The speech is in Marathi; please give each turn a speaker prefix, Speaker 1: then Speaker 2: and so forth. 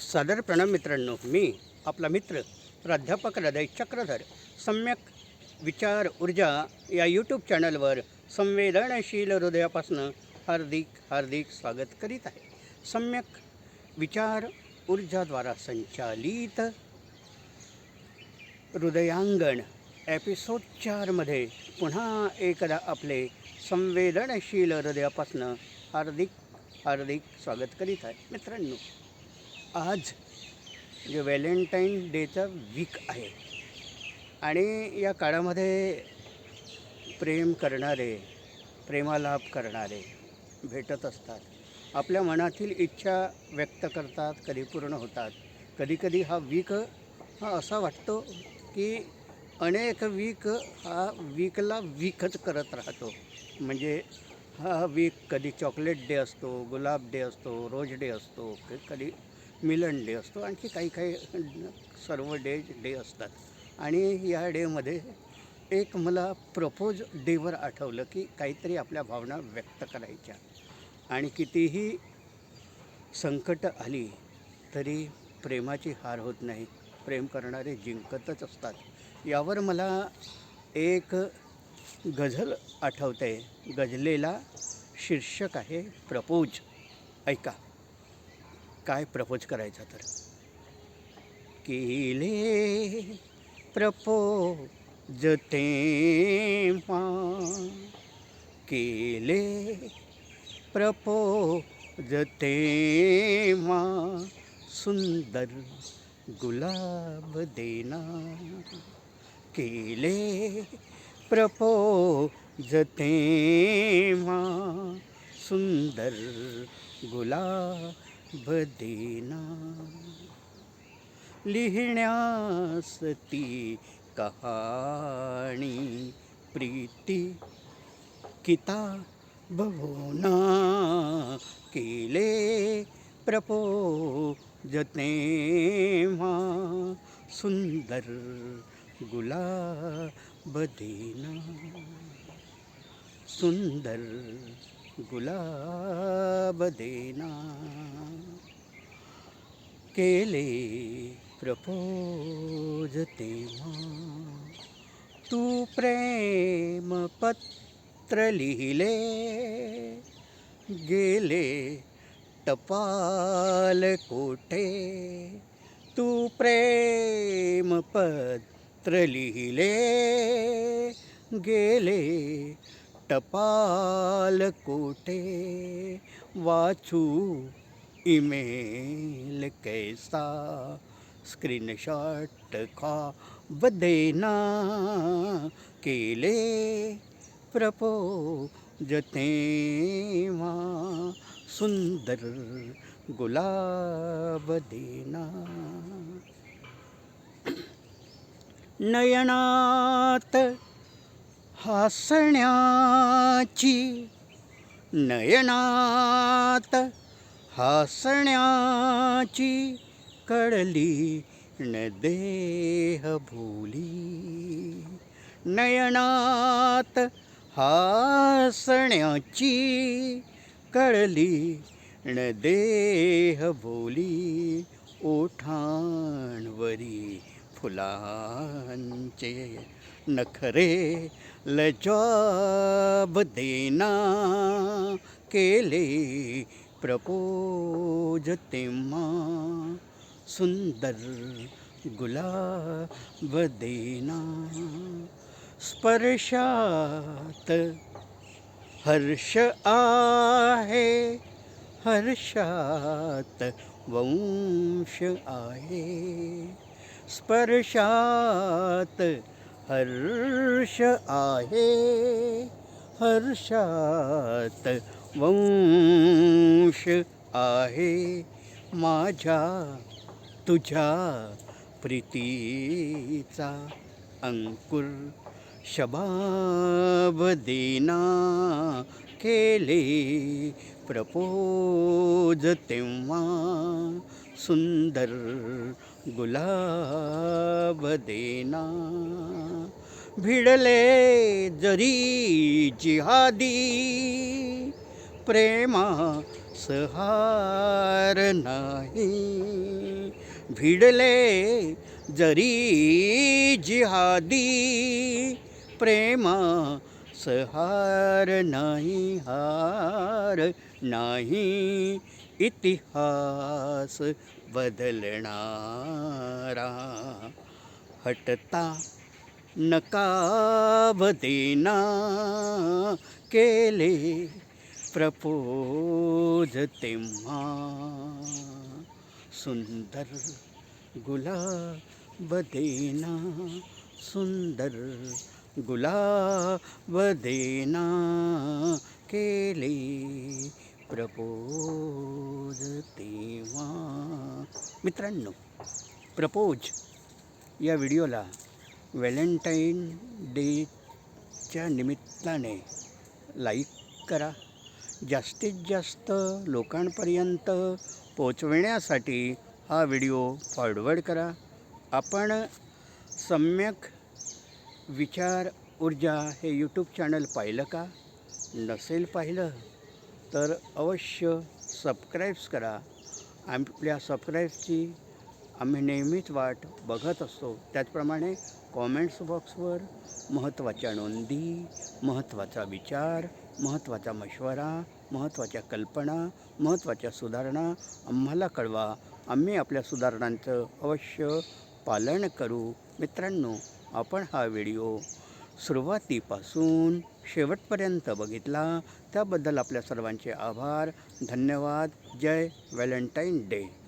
Speaker 1: सादर प्रणाम मित्रांनो मी आपला मित्र प्राध्यापक हृदय चक्रधर सम्यक विचार ऊर्जा या यूट्यूब चॅनलवर संवेदनशील हृदयापासून हार्दिक हार्दिक स्वागत करीत आहे. सम्यक विचार ऊर्जाद्वारा संचालित हृदयांगण एपिसोड चारमध्ये पुन्हा एकदा आपले संवेदनशील हृदयापासून हार्दिक हार्दिक स्वागत करीत आहे. मित्रांनो आज जे व्हॅलेंटाईन डेचा वीक आहे आणि या काळामध्ये प्रेम करणारे प्रेमालाभ करणारे भेटत असतात. आपल्या मनातील इच्छा व्यक्त करतात कधी पूर्ण होतात. कधीकधी हा वीक हा असा वाटतो की अनेक वीक हा वीकला वीकच करत राहतो. म्हणजे हा वीक कधी चॉकलेट डे असतो गुलाब डे असतो रोज डे असतो क- कधी मिलन डे असतो. आणखी काही काही सर्व डे डे असतात. आणि या डेमध्ये एक मला प्रपोज डेवर आठवलं की काहीतरी आपल्या भावना व्यक्त करायच्या. आणि कितीही संकट आली तरी प्रेमाची हार होत नाही. प्रेम करणारे जिंकतच असतात. यावर मला एक गझल आठवते गझलेला शीर्षक आहे प्रपोज. ऐका. काय प्रपोज करायचं तर? केले प्रपोज तेव्हा केले प्रपोज मा. सुंदर गुलाब देना. केले प्रपोज मा. सुंदर गुलाब देना लिहिण्यास ती कहाणी प्रीती किता किताबना केले प्रपोज तेव्हा सुंदर गुलाब देना सुंदर गुलाब देना केले प्रपोज तू प्रेम पत्र लिहिले गेले टपाल कोठे। तू प्रेम पत्र लिहिले गेले टपाल कोठे। वाचू ईमेल कैसा स्क्रीनशॉट का बदेना केले प्रपोज तेव्हा सुंदर गुलाब देना। नयनात हसण्याची नयनात हसण्याची कळली न देह भोली. नयनात हसण्याची कळली न देह भोली. ओठांवरी फुलांचे नखरे लजाब देना केले प्रपोज तेव्हा सुंदर गुलाब देना स्पर्शात हर्ष आहे हर्षात वंश आहे स्पर्शात हर्ष आहे हर्षात अंश आहे माझ्या तुझ्या प्रीतीचा अंकुर शबाब देना केले प्रपोज तेव्हा सुंदर गुलाब देना. भिडले जरी जिहादी प्रेमा सहार नाही. भिडले जरी जिहादी प्रेम सहार नाही हार नाही. इतिहास बदलणारा हटता नकाब देना केले प्रपोज तेव्हा सुंदर गुलाब देना सुंदर गुलाब देना केले प्रपोज तेव्हा मित्रांनो प्रपोज या व्हिडिओला व्हॅलेंटाईन डेच्या निमित्ताने लाईक करा जास्तीत जास्त लोकांपर्यंत पोचविण्यासाठी हा व्हिडिओ फॉरवर्ड करा. आपण सम्यक विचार ऊर्जा हे यूट्यूब चॅनल पाहिलं का? नसेल पाहिलं तर अवश्य सबस्क्राईब्स करा. आपल्या सबस्क्राईबची आम्ही नेहमीच वाट बघत असतो. त्याचप्रमाणे कॉमेंट्स बॉक्सवर महत्त्वाच्या नोंदी महत्त्वाचा विचार महत्त्वाचा मशवरा महत्त्वाच्या कल्पना महत्त्वाच्या सुधारणा आम्हाला कळवा. आम्ही आपल्या सुधारणांचं अवश्य पालन करू. मित्रांनो आपण हा व्हिडिओ सुरुवातीपासून शेवटपर्यंत बघितला. त्याबद्दल आपल्या सर्वांचे आभार. धन्यवाद. जय व्हॅलेंटाईन डे.